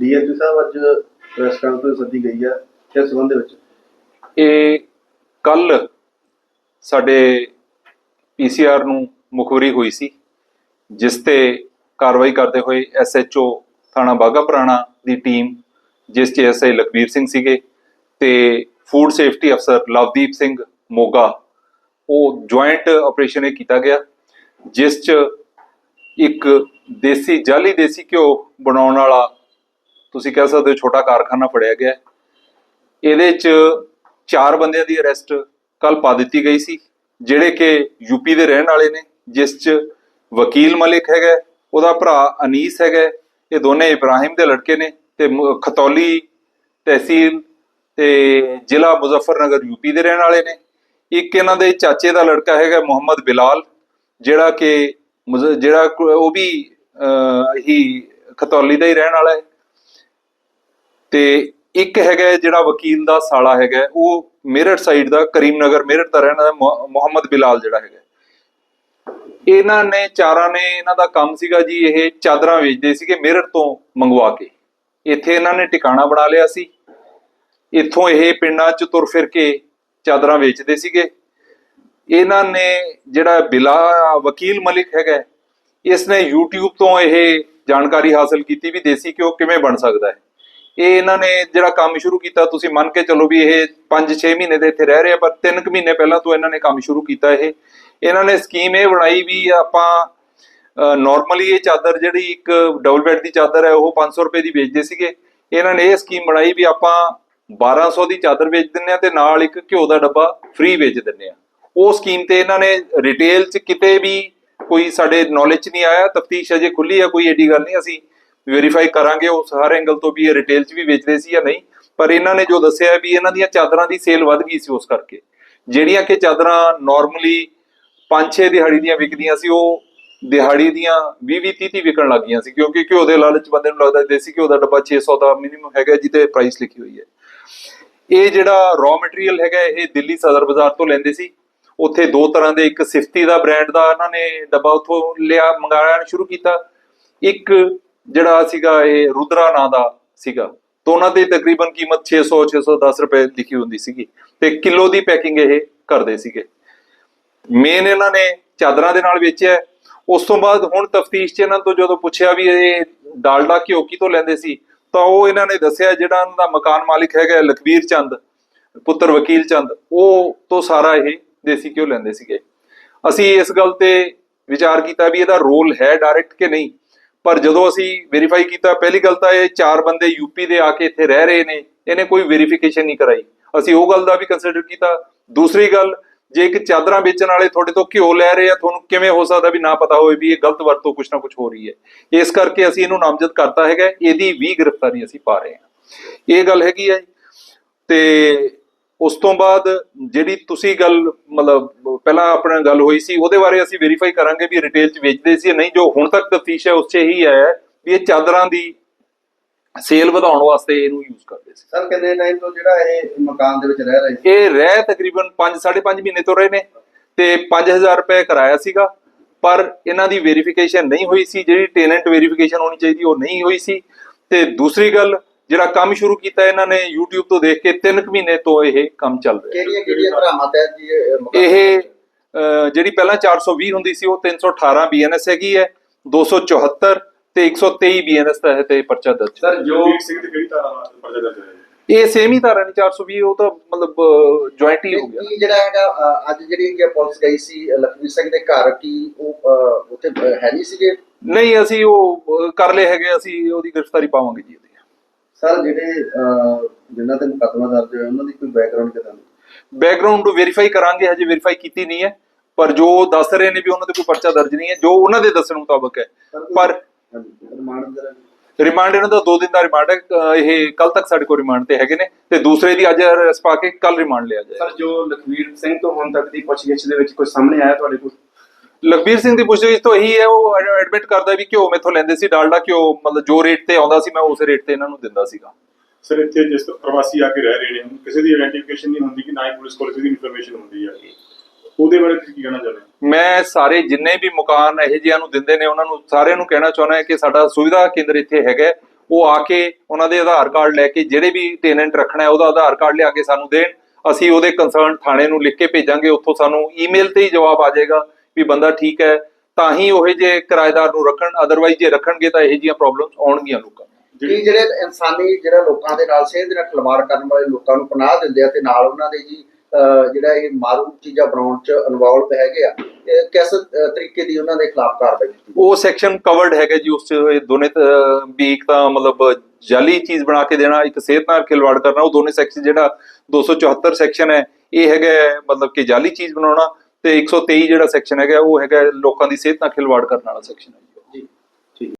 DSP ਸਾਹਿਬ ਅੱਜ press conference ਸੱਦੀ ਗਈ ਹੈ ਕਿਸ ਸੰਬੰਧ ਦੇ ਵਿੱਚ। ਇਹ ਕੱਲ ਸਾਡੇ ਪੀਸੀਆਰ ਨੂੰ ਮੁਖਬਰੀ ਹੋਈ ਸੀ, ਜਿਸ ਤੇ ਕਾਰਵਾਈ ਕਰਦੇ ਹੋਏ ਐਸਐਚਓ ਥਾਣਾ ਬਾਗਾ ਪੁਰਾਣਾ ਦੀ ਟੀਮ, ਜਿਸ 'ਚ ਐਸਆਈ ਲਖਵੀਰ ਸਿੰਘ ਸੀਗੇ ਤੇ ਫੂਡ ਸੇਫਟੀ ਅਫਸਰ ਲਵਦੀਪ ਸਿੰਘ ਮੋਗਾ, ਉਹ ਜੁਆਇੰਟ ਆਪਰੇਸ਼ਨ ਇਹ ਕੀਤਾ ਗਿਆ, ਜਿਸ 'ਚ ਇੱਕ ਦੇਸੀ ਜਾਲੀ ਦੇਸੀ ਘਿਓ ਬਣਾਉਣ ਵਾਲਾ ਤੁਸੀਂ ਕਹਿ ਸਕਦੇ ਹੋ ਛੋਟਾ ਕਾਰਖਾਨਾ ਫੜਿਆ ਗਿਆ। ਇਹਦੇ 'ਚ ਚਾਰ ਬੰਦਿਆਂ ਦੀ ਅਰੈਸਟ ਕੱਲ ਪਾ ਦਿੱਤੀ ਗਈ ਸੀ, ਜਿਹੜੇ ਕਿ ਯੂਪੀ ਦੇ ਰਹਿਣ ਵਾਲੇ ਨੇ, ਜਿਸ 'ਚ ਵਕੀਲ ਮਲਿਕ ਹੈਗਾ, ਉਹਦਾ ਭਰਾ ਅਨੀਸ ਹੈਗਾ, ਇਹ ਦੋਨੇ ਇਬਰਾਹਿਮ ਦੇ ਲੜਕੇ ਨੇ ਤੇ ਮ- ਖਤੌਲੀ ਤਹਿਸੀਲ ਤੇ ਜ਼ਿਲ੍ਹਾ ਮੁਜ਼ੱਫਰਨਗਰ ਯੂਪੀ ਦੇ ਰਹਿਣ ਵਾਲੇ ਨੇ। ਇੱਕ ਇਹਨਾਂ ਦੇ ਚਾਚੇ ਦਾ ਲੜਕਾ ਹੈਗਾ, ਮੁਹੰਮਦ ਬਿਲਾਲ, ਜਿਹੜਾ ਕਿ ਮੁਜ਼- ਜਿਹੜਾ ਉਹ ਵੀ ਹੀ ਖਤੌਲੀ ਦਾ ਹੀ ਰਹਿਣ ਵਾਲਾ ਹੈ। ਤੇ ਇੱਕ ਹੈਗਾ ਜਿਹੜਾ ਵਕੀਲ ਦਾ ਸਾਲਾ ਹੈਗਾ ਉਹ ਮੇਰਠ ਸਾਈਡ ਦਾ ਕਰੀਮਨਗਰ ਮੇਰਠ ਦਾ ਰਹਿਣ ਵਾਲਾ ਮੁਹੰਮਦ ਬਿਲਾਲ ਜਿਹੜਾ ਹੈਗਾ ਇਹਨਾਂ ਨੇ ਚਾਰਾਂ ਨੇ ਇਹਨਾਂ ਦਾ ਕੰਮ ਸੀਗਾ ਜੀ ਇਹ ਚਾਦਰਾਂ ਵੇਚਦੇ ਸੀਗੇ ਮੇਰਠ ਤੋਂ ਮੰਗਵਾ ਕੇ। ਇੱਥੇ ਇਹਨਾਂ ਨੇ ਟਿਕਾਣਾ ਬਣਾ ਲਿਆ ਸੀ। ਇੱਥੋਂ ਇਹ ਪਿੰਡਾਂ 'ਚ ਤੁਰ ਫਿਰ ਕੇ ਚਾਦਰਾਂ ਵੇਚਦੇ ਸੀਗੇ। ਇਹਨਾਂ ਨੇ ਜਿਹੜਾ ਬਿਲਾ ਵਕੀਲ ਮਲਿਕ ਹੈਗਾ ਹੈ, ਇਸ ਨੇ YouTube ਤੋਂ ਇਹ ਜਾਣਕਾਰੀ ਹਾਸਲ ਕੀਤੀ ਵੀ ਦੇਸੀ ਘਿਓ ਕਿਵੇਂ ਬਣ ਸਕਦਾ ਹੈ। ਇਹ ਇਹਨਾਂ ਨੇ ਜਿਹੜਾ ਕੰਮ ਸ਼ੁਰੂ ਕੀਤਾ, ਤੁਸੀਂ ਮੰਨ ਕੇ ਚੱਲੋ ਵੀ ਇਹ 5-6 ਮਹੀਨੇ ਦੇ ਇੱਥੇ ਰਹਿ ਰਹੇ ਆ, ਪਰ 3 ਕੁ ਮਹੀਨੇ ਪਹਿਲਾਂ ਤੋਂ ਇਹਨਾਂ ਨੇ ਕੰਮ ਸ਼ੁਰੂ ਕੀਤਾ ਇਹ। ਇਹਨਾਂ ਨੇ ਸਕੀਮ ਇਹ ਬਣਾਈ ਵੀ ਆਪਾਂ ਨਾਰਮਲੀ ਇਹ ਚਾਦਰ ਜਿਹੜੀ ਇੱਕ ਡਬਲ ਬੈੱਡ ਦੀ ਚਾਦਰ ਹੈ, ਉਹ 500 ਰੁਪਏ ਦੀ ਵੇਚਦੇ ਸੀਗੇ। ਇਹਨਾਂ ਨੇ ਇਹ ਸਕੀਮ ਬਣਾਈ ਵੀ ਆਪਾਂ 1200 ਦੀ ਚਾਦਰ ਵੇਚ ਦਿੰਨੇ ਆ ਤੇ ਨਾਲ ਇੱਕ ਘਿਓ ਦਾ ਡੱਬਾ ਫ੍ਰੀ ਵੇਚ ਦਿੰਨੇ ਆ ਉਹ ਸਕੀਮ ਤੇ ਇਹਨਾਂ ਨੇ ਰਿਟੇਲ 'ਚ ਕਿਤੇ ਵੀ ਕੋਈ ਸਾਡੇ ਨੌਲੇਜ 'ਚ ਨਹੀਂ ਆਇਆ, ਤਫਤੀਸ਼ ਅਜੇ ਖੁੱਲੀ ਆ, ਕੋਈ ਏਡੀ ਗੱਲ ਨਹੀਂ। ਅਸੀਂ ਵੈਰੀਫਾਈ ਕਰਾਂਗੇ ਉਸ ਹਰ ਐਂਗਲ ਤੋਂ ਵੀ ਇਹ ਰਿਟੇਲ 'ਚ ਵੀ ਵੇਚਦੇ ਸੀ ਜਾਂ ਨਹੀਂ, ਪਰ ਇਹਨਾਂ ਨੇ ਜੋ ਦੱਸਿਆ ਵੀ ਇਹਨਾਂ ਦੀਆਂ ਚਾਦਰਾਂ ਦੀ ਸੇਲ ਵੱਧ ਗਈ ਸੀ ਉਸ ਕਰਕੇ। ਜਿਹੜੀਆਂ ਕਿ ਚਾਦਰਾਂ ਨਾਰਮਲੀ 5-6 ਦਿਹਾੜੀ ਦੀਆਂ ਵਿਕਦੀਆਂ ਸੀ, ਉਹ ਦਿਹਾੜੀ ਦੀਆਂ 20-20 30 ਵਿਕਣ ਲੱਗ ਗਈਆਂ ਸੀ, ਕਿਉਂਕਿ ਘਿਓ ਦੇ ਲਾਲਚ ਬੰਦੇ ਨੂੰ ਲੱਗਦਾ ਦੇਸੀ ਘਿਓ ਦਾ ਡੱਬਾ 600 ਦਾ ਮਿਨੀਮਮ ਹੈਗਾ ਜਿਹਤੇ ਪ੍ਰਾਈਸ ਲਿਖੀ ਹੋਈ ਹੈ। ਇਹ ਜਿਹੜਾ ਰॉ ਮਟੀਰੀਅਲ ਹੈਗਾ, ਇਹ ਦਿੱਲੀ ਸਦਰ ਬਾਜ਼ਾਰ ਤੋਂ ਲੈਂਦੇ ਸੀ। ਉੱਥੇ ਦੋ ਤਰ੍ਹਾਂ ਦੇ, ਇੱਕ ਸਿਫਤੀ ਦਾ ਬ੍ਰਾਂਡ ਦਾ ਇਹਨਾਂ ਨੇ ਡੱਬਾ ਉੱਥੋਂ ਲਿਆ ਮੰਗਾਉਣਾ ਸ਼ੁਰੂ ਕੀਤਾ। ਇੱਕ ਜਿਹੜਾ ਸੀਗਾ ਇਹ ਰੁਦਰਾ ਨਾਂ ਦਾ ਸੀਗਾ ਦੋਨਾਂ ਦੀ ਤਕਰੀਬਨ ਕੀਮਤ 600 610 ਰੁਪਏ ਲਿਖੀ ਹੁੰਦੀ ਸੀਗੀ ਤੇ ਕਿਲੋ ਦੀ ਪੈਕਿੰਗ ਇਹ ਕਰਦੇ ਸੀਗੇ। ਮੇਨ ਇਹਨਾਂ ਨੇ ਚਾਦਰਾਂ ਦੇ ਨਾਲ ਵੇਚਿਆ। ਉਸ ਤੋਂ ਬਾਅਦ ਹੁਣ ਤਫਤੀਸ਼ 'ਚ ਇਹਨਾਂ ਤੋਂ ਜਦੋਂ ਪੁੱਛਿਆ ਵੀ ਇਹ ਡਾਲਡਾ ਘਿਓ ਕੀ ਤੋਂ ਲੈਂਦੇ ਸੀ, ਤਾਂ ਉਹ ਇਹਨਾਂ ਨੇ ਦੱਸਿਆ ਜਿਹੜਾ ਇਹਨਾਂ ਦਾ ਮਕਾਨ ਮਾਲਿਕ ਹੈਗਾ ਲਖਵੀਰ ਚੰਦ, ਪੁੱਤਰ ਵਕੀਲ ਚੰਦ, ਉਹ ਤੋਂ ਸਾਰਾ ਇਹ ਦੇਸੀ ਘਿਓ ਲੈਂਦੇ ਸੀਗੇ। ਅਸੀਂ ਇਸ ਗੱਲ ਤੇ ਵਿਚਾਰ ਕੀਤਾ ਵੀ ਇਹਦਾ ਰੋਲ ਹੈ ਡਾਇਰੈਕਟ ਕਿ ਨਹੀਂ। ਪਰ ਜਦੋਂ ਅਸੀਂ ਵੈਰੀਫਾਈ ਕੀਤਾ, ਪਹਿਲੀ ਗੱਲ ਤਾਂ ਇਹ ਚਾਰ ਬੰਦੇ ਯੂਪੀ ਦੇ ਆ ਕੇ ਇੱਥੇ ਰਹਿ ਰਹੇ ਨੇ, ਇਹਨੇ ਕੋਈ ਵੈਰੀਫਿਕੇਸ਼ਨ ਨਹੀਂ ਕਰਾਈ। ਅਸੀਂ ਉਹ ਗੱਲ ਦਾ ਵੀ ਕੰਸੀਡਰ ਕੀਤਾ। ਦੂਸਰੀ ਗੱਲ, ਜੇ ਇੱਕ ਚਾਦਰਾਂ ਵੇਚਣ ਵਾਲੇ ਤੁਹਾਡੇ ਤੋਂ ਘਿਓ ਲੈ ਰਹੇ ਆ, ਤੁਹਾਨੂੰ ਕਿਵੇਂ ਹੋ ਸਕਦਾ ਵੀ ਨਾ ਪਤਾ ਹੋਵੇ ਵੀ ਇਹ ਗਲਤ ਵਰਤੋਂ ਕੁਛ ਨਾ ਕੁਛ ਹੋ ਰਹੀ ਹੈ। ਇਸ ਕਰਕੇ ਅਸੀਂ ਇਹਨੂੰ ਨਾਮਜ਼ਦ ਕਰਤਾ ਹੈਗਾ। ਇਹਦੀ ਵੀ ਗ੍ਰਿਫਤਾਰੀ ਅਸੀਂ ਪਾ ਰਹੇ ਹਾਂ। ਇਹ ਗੱਲ ਹੈਗੀ ਹੈ ਜੀ। ਤੇ ਉਸ ਤੋਂ ਬਾਅਦ ਜਿਹੜੀ ਤੁਸੀਂ ਗੱਲ ਮਤਲਬ ਪਹਿਲਾਂ ਆਪਣਾ ਗੱਲ ਹੋਈ ਸੀ ਉਹਦੇ ਬਾਰੇ ਅਸੀਂ ਵੈਰੀਫਾਈ ਕਰਾਂਗੇ ਵੀ ਰਿਟੇਲ 'ਚ ਵੇਚਦੇ ਸੀ ਨਹੀਂ ਜੋ ਹੁਣ ਤੱਕ ਤਫਤੀਸ਼ ਹੈ ਉਸ 'ਚ ਇਹੀ ਆਇਆ ਹੈ ਵੀ ਇਹ ਚਾਦਰਾਂ ਦੀ ਸੇਲ ਵਧਾਉਣ ਵਾਸਤੇ ਇਹਨੂੰ ਯੂਜ਼ ਕਰਦੇ ਸੀ। ਸਰ ਕਿੰਨੇ ਟਾਈਮ ਤੋਂ ਜਿਹੜਾ ਇਹ ਮਕਾਨ ਦੇ ਵਿੱਚ ਰਹਿ ਰਹੇ ਸੀ? ਇਹ ਰਹਿ ਤਕਰੀਬਨ 5 5.5 ਮਹੀਨੇ ਤੋਂ ਰਹੇ ਨੇ ਤੇ 5000 ਰੁਪਏ ਕਰਾਇਆ ਸੀਗਾ ਪਰ ਇਹਨਾਂ ਦੀ ਵੈਰੀਫਿਕੇਸ਼ਨ ਨਹੀਂ ਹੋਈ ਸੀ। ਜਿਹੜੀ ਟੈਨੈਂਟ ਵੈਰੀਫਿਕੇਸ਼ਨ ਹੋਣੀ ਚਾਹੀਦੀ ਉਹ ਨਹੀਂ ਹੋਈ ਸੀ। ਤੇ ਦੂਸਰੀ ਗੱਲ ਜਿਹੜਾ ਕੰਮ ਸ਼ੁਰੂ ਕੀਤਾ ਇਹਨਾਂ ਨੇ YouTube ਤੋਂ ਦੇਖ ਕੇ 3 ਮਹੀਨੇ ਤੋਂ ਇਹ ਕੰਮ ਚੱਲ ਰਿਹਾ ਕਿਹੜੀਆਂ ਕਿਹੜੀਆਂ ਧਰਾਵਾਂ ਤਹਿਤ ਜੀ ਇਹ ਜਿਹੜੀ ਪਹਿਲਾਂ 420 ਹੁੰਦੀ ਸੀ ਉਹ 318 ਬੀਐਨਐਸ ਹੈਗੀ ਹੈ 274 ਤੇ 123 ਬੀਐਨਐਸ ਤਹਿਤ ਇਹ ਪਰਚਾ ਦਰਜ ਹੈ। ਸਰ ਜੋ ਸਿੰਘ ਦੀ ਕਿਹੜੀ ਪਰਚਾ ਦਰਜ? ਇਹ ਸੇਮ ਹੀ ਧਾਰਾ ਨਹੀਂ 420 ਉਹ ਤਾਂ ਮਤਲਬ ਜੁਆਇੰਟ ਹੀ ਹੋ ਗਿਆ। ਕੀ ਜਿਹੜਾ ਹੈਗਾ ਅੱਜ ਜਿਹੜੀ ਕਿ ਪੁਲਿਸ ਗਈ ਸੀ ਲਖਵੀਰ ਸਿੰਘ ਦੇ ਘਰ ਕੀ ਉਹ ਉੱਥੇ ਹੈ ਨਹੀਂ ਸੀਗੇ? ਨਹੀਂ ਅਸੀਂ ਉਹ ਕਰ ਲਏ ਹੈਗੇ ਅਸੀਂ ਉਹਦੀ ਗ੍ਰਿਫਤਾਰੀ ਪਾਵਾਂਗੇ ਜੀ ਸਰ ਜਿਹੜੇ ਜਿਨ੍ਹਾਂ ਤੇ ਮੁਕੱਦਮਾ ਦਰਜ ਹੋਇਆ ਉਹਨਾਂ ਦੀ ਕੋਈ ਬੈਕਗ੍ਰਾਉਂਡ ਕਿਦਾਂ ਦੀ? ਬੈਕਗ੍ਰਾਉਂਡ ਨੂੰ ਵੈਰੀਫਾਈ ਕਰਾਂਗੇ ਹਜੇ ਵੈਰੀਫਾਈ ਕੀਤੀ ਨਹੀਂ ਹੈ। ਪਰ ਜੋ ਦੱਸ ਰਹੇ ਨੇ ਵੀ ਉਹਨਾਂ ਤੇ ਕੋਈ ਪਰਚਾ ਦਰਜ ਨਹੀਂ ਹੈ ਜੋ ਉਹਨਾਂ ਦੇ ਦੱਸਣ ਮੁਤਾਬਕ ਹੈ। ਪਰ ਰਿਮਾਂਡ ਇਹਨਾਂ ਦਾ 2 ਦਿਨ ਦਾ ਰਿਮਾਂਡ ਹੈ ਇਹ ਕੱਲ ਤੱਕ ਸਾਡੇ ਕੋਲ ਰਿਮਾਂਡ ਤੇ ਹੈਗੇ ਨੇ ਤੇ ਦੂਸਰੇ ਦੀ ਅੱਜ ਅਰੈਸਟ ਪਾ ਕੇ ਕੱਲ ਰਿਮਾਂਡ ਲਿਆ ਜਾਏਗਾ। ਸਰ ਜੋ ਲਖਵੀਰ ਸਿੰਘ ਤੋਂ ਹੁਣ ਤੱਕ ਦੀ ਪੁੱਛਗਿੱਛ ਦੇ ਵਿੱਚ ਕੁਝ ਸਾਹਮਣੇ ਆਇਆ ਤੁਹਾਡੇ ਕੋਲ? ਲਖਬੀਰ ਸਿੰਘ ਦੀ ਪੁੱਛਗਿੱਛ ਤੋਂ ਇਹੀ ਹੈ ਉਹ ਐਡਮਿਟ ਕਰਦਾ ਵੀ ਘਿਓ ਮੈਥੋਂ ਲੈਂਦੇ ਸੀ ਡਾਲਡਾ ਘਿਓ ਮਤਲਬ ਜੋ ਰੇਟ ਤੇ ਆਉਂਦਾ ਸੀ ਮੈਂ ਉਸੇ ਰੇਟ ਤੇ ਇਹਨਾਂ ਨੂੰ ਦਿੰਦਾ ਸੀਗਾ। ਸਰ ਇੱਥੇ ਜਿਸ ਤਰ੍ਹਾਂ ਪ੍ਰਵਾਸੀ ਆ ਕੇ ਰਹਿ ਰਹੇ ਨੇ ਕਿਸੇ ਦੀ ਆਇਡੈਂਟੀਫਿਕੇਸ਼ਨ ਨਹੀਂ ਹੁੰਦੀ ਕਿ ਨਾ ਹੀ ਪੁਲਿਸ ਕੋਲ ਕਿਸੇ ਦੀ ਇਨਫੋਰਮੇਸ਼ਨ ਹੁੰਦੀ ਹੈ ਉਹਦੇ ਬਾਰੇ ਤੁਸੀਂ ਕੀ ਕਹਿਣਾ ਚਾਹੁੰਦੇ ਮੈਂ ਸਾਰੇ ਜਿੰਨੇ ਵੀ ਮਕਾਨ ਇਹੋ ਜਿਹਿਆਂ ਨੂੰ ਦਿੰਦੇ ਨੇ ਉਹਨਾਂ ਨੂੰ ਸਾਰਿਆਂ ਨੂੰ ਕਹਿਣਾ ਚਾਹੁੰਦਾ ਹਾਂ ਕਿ ਸਾਡਾ ਸੁਵਿਧਾ ਕੇਂਦਰ ਇੱਥੇ ਹੈਗਾ। ਉਹ ਆ ਕੇ ਉਹਨਾਂ ਦੇ ਆਧਾਰ ਕਾਰਡ ਲੈ ਕੇ ਜਿਹੜੇ ਵੀ ਟੈਨੈਂਟ ਰੱਖਣਾ ਹੈ ਉਹਦਾ ਆਧਾਰ ਕਾਰਡ ਲਿਆ ਕੇ ਸਾਨੂੰ ਦੇਣ। ਅਸੀਂ ਉਹਦੇ ਕੰਸਰਨ ਥਾਣੇ ਨੂੰ ਲਿਖ ਕੇ ਭੇਜਾਂਗੇ ਉੱਥੋਂ ਸਾਨੂੰ ਈਮੇਲ ਤੇ ਹੀ ਜਵਾਬ ਆ ਜਾਏਗਾ। ਵੀ ਬੰਦਾ ਠੀਕ ਹੈ ਤਾਂ ਹੀ ਉਹ ਜੇ ਕਿਰਾਏਦਾਰ ਨੂੰ ਰੱਖਣ ਅਦਰਵਾਈਜ਼ ਜੇ ਰੱਖਣਗੇ ਤਾਂ ਇਹੋ ਜਿਹੀਆਂ ਪ੍ਰੋਬਲਮਸ ਆਉਣਗੀਆਂ ਲੋਕਾਂ ਨੂੰ। ਕੀ ਜਿਹੜੇ ਇਨਸਾਨੀ ਜਿਹੜਾ ਲੋਕਾਂ ਦੇ ਨਾਲ ਸਿਹਤ ਦੇ ਨਾਲ ਖਿਲਵਾੜ ਕਰਨ ਵਾਲੇ ਲੋਕਾਂ ਨੂੰ ਪਨਾਹ ਦਿੰਦੇ ਆ ਤੇ ਨਾਲ ਉਹਨਾਂ ਦੇ ਜੀ ਜਿਹੜਾ ਇਹ ਮਾਰੂ ਚੀਜ਼ਾਂ ਬਣਾਉਣ ਚ ਇਨਵੋਲਵ ਹੈਗੇ ਆ ਕਿਸ ਤਰੀਕੇ ਦੀ ਉਹਨਾਂ ਦੇ ਖਿਲਾਫ ਕਾਰਵਾਈ ਕੀਤੀ ਉਹ ਸੈਕਸ਼ਨ ਕਵਰਡ ਹੈਗਾ ਜੀ ਉਸ ਚ ਇਹ ਦੋਨੇ ਵੀ ਇੱਕ ਤਾਂ ਮਤਲਬ ਜਾਲੀ ਚੀਜ਼ ਬਣਾ ਕੇ ਦੇਣਾ ਇੱਕ ਸਿਹਤ ਨਾਲ ਖਿਲਵਾੜ ਕਰਨਾ ਉਹ ਦੋਨੇ ਸੈਕਸ਼ਨ ਜਿਹੜਾ 274 ਸੈਕਸ਼ਨ ਹੈ ਇਹ ਹੈਗਾ ਮਤਲਬ ਕਿ ਜਾਲੀ ਚੀਜ਼ ਬਣਾਉਣਾ ਤੇ 123 ਜਿਹੜਾ ਸੈਕਸ਼ਨ ਹੈਗਾ, ਉਹ ਹੈਗਾ ਲੋਕਾਂ ਦੀ ਸਿਹਤ ਨਾਲ ਖਿਲਵਾੜ ਕਰਨ ਵਾਲਾ ਸੈਕਸ਼ਨ ਹੈ